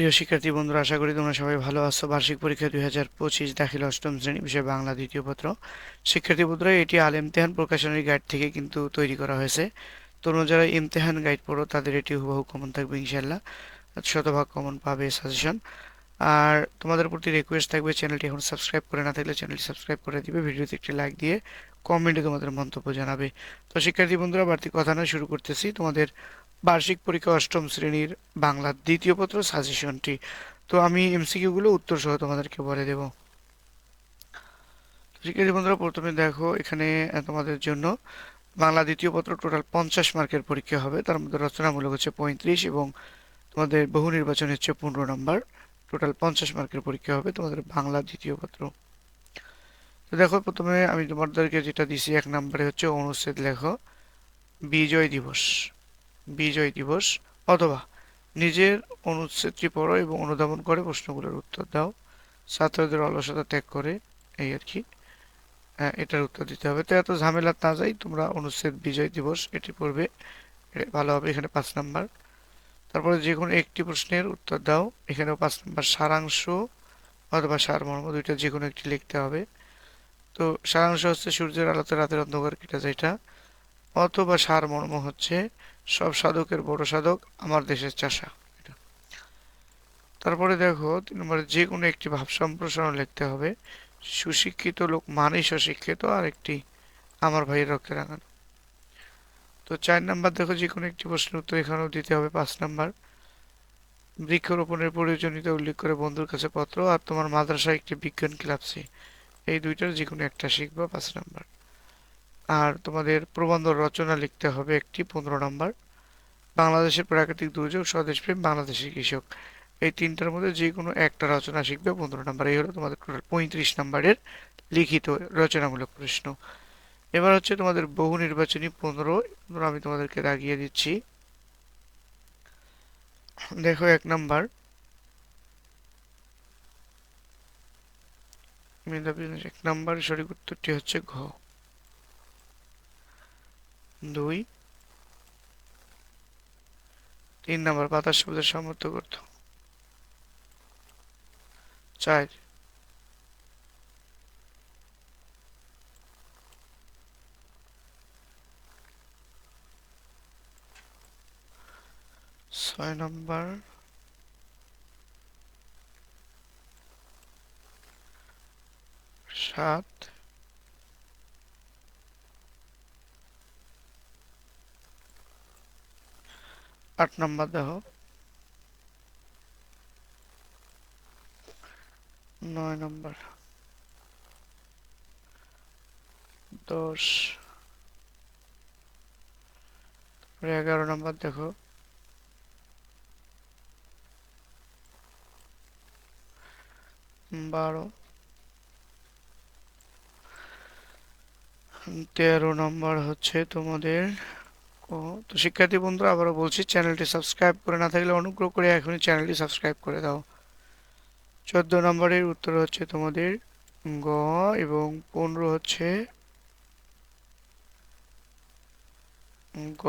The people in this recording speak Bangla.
প্রিয় শিক্ষার্থী বন্ধুরা, আশা করি তোমরা সবাই ভালো আছো। বার্ষিক পরীক্ষা দুই হাজার পঁচিশ দাখিল অষ্টম শ্রেণি বিষয় বাংলা দ্বিতীয় পত্র। শিক্ষার্থী বন্ধুরা, এটি আল ইমতেহান প্রকাশনের গাইড থেকে কিন্তু তৈরি করা হয়েছে। তোমরা যারা ইমতেহান গাইড পড়ো, তাদের এটি হুবহু কমন থাকবে ইনশাল্লাহ শতভাগ কমন পাবে সাজেশন আর তোমাদের প্রতি রিকোয়েস্ট থাকবে চ্যানেলটি এখন সাবস্ক্রাইব করে না থাকলে চ্যানেলটি সাবস্ক্রাইব করে দিবে। ভিডিওতে একটি লাইক দিয়ে কমেন্টে তোমাদের মন্তব্য জানাবে। তো শিক্ষার্থী বন্ধুরা, বাড়তি কথা না, শুরু করতেছি। তোমাদের বার্ষিক পরীক্ষা অষ্টম শ্রেণির বাংলার দ্বিতীয় পত্র সাজেশনটি। তো আমি এমসিকিউগুলো উত্তর সহ তোমাদেরকে বলে দেব। শিক্ষার্থী বন্ধুরা, প্রথমে দেখো এখানে তোমাদের জন্য বাংলা দ্বিতীয় পত্র টোটাল পঞ্চাশ মার্কের পরীক্ষা হবে। তার মধ্যে রচনামূলক হচ্ছে পঁয়ত্রিশ এবং তোমাদের বহু নির্বাচন হচ্ছে পনেরো নম্বর। টোটাল পঞ্চাশ মার্কের পরীক্ষা হবে তোমাদের বাংলা দ্বিতীয় পত্র। তো দেখো, প্রথমে আমি তোমাদেরকে যেটা দিছি, এক নম্বরে হচ্ছে অনুচ্ছেদ লেখো, বিজয় দিবস। বিজয় দিবস অথবা নিজের অনুচ্ছেদটি পড়ো এবং অনুধাবন করে প্রশ্নগুলোর উত্তর দাও। ছাত্রদের অলসতা ত্যাগ করে, এই আর কি এটার উত্তর দিতে হবে। তো এত ঝামেলা না যাই, তোমরা অনুচ্ছেদ বিজয় দিবস এটি পড়বে ভালো হবে, এখানে পাঁচ নাম্বার। তারপরে যে কোনো একটি প্রশ্নের উত্তর দাও, এখানেও পাঁচ নাম্বার, সারাংশ অথবা সারমর্ম, দুইটা যে কোনো একটি লিখতে হবে। তো সারাংশ হচ্ছে সূর্যের আলোতে রাতের অন্ধকার কেটে যায় এটা। অথবা সারমর্ম হচ্ছে সব সাধকের বড় সাধক আমার দেশের চাষা। তারপরে দেখো, তিন নম্বরে যে কোনো একটি ভাব সম্প্রসারণ লিখতে হবে। সুশিক্ষিত লোক মানেই সুশিক্ষিত, আর একটি আমার ভাইয়ের রক্তে রাঙানো তো চার নাম্বার দেখো যে কোনো একটি প্রশ্নের উত্তর এখানেও দিতে হবে। পাঁচ নাম্বার, বৃক্ষরোপণের প্রয়োজনীয়তা উল্লেখ করে বন্ধুর কাছে পত্র, আর তোমার মাদ্রাসায় একটি বিজ্ঞান ক্লাবছে এই দুইটার যে কোনো একটা শিখবা, পাঁচ নাম্বার। আর তোমাদের প্রবন্ধ রচনা লিখতে হবে একটি পনেরো নাম্বার। বাংলাদেশের প্রাকৃতিক দুর্যোগ স্বদেশপ্রেম বাংলাদেশের কৃষক। এই তিনটার মধ্যে যে কোনো একটা রচনা শিখবে পনেরো নাম্বার। এই হলো তোমাদের টোটাল পঁয়ত্রিশ নাম্বারের লিখিত রচনামূলক প্রশ্ন। এবার হচ্ছে তোমাদের বহু নির্বাচনী পনেরো পনেরো আমি তোমাদেরকে দাগিয়ে দিচ্ছি। দেখো এক নাম্বার। এক নাম্বার সঠিক উত্তরটি হচ্ছে ঘ। দুই। তিন নম্বর পাতার শব্দের সমর্থ করত। চার। ছয় নম্বর। সাত। আট নাম্বার দেখো নয় নাম্বার। দশ। এগারো নাম্বার দেখো বারো। তেরো নম্বর হচ্ছে তোমাদের ও, তো শিক্ষার্থী বন্ধুরা, আবারও বলছি, চ্যানেলটি সাবস্ক্রাইব করে না থাকলে অনুগ্রহ করে এখনই চ্যানেলটি সাবস্ক্রাইব করে দাও। চোদ্দ নম্বরের উত্তর হচ্ছে তোমাদের গ এবং পনেরো হচ্ছে গ।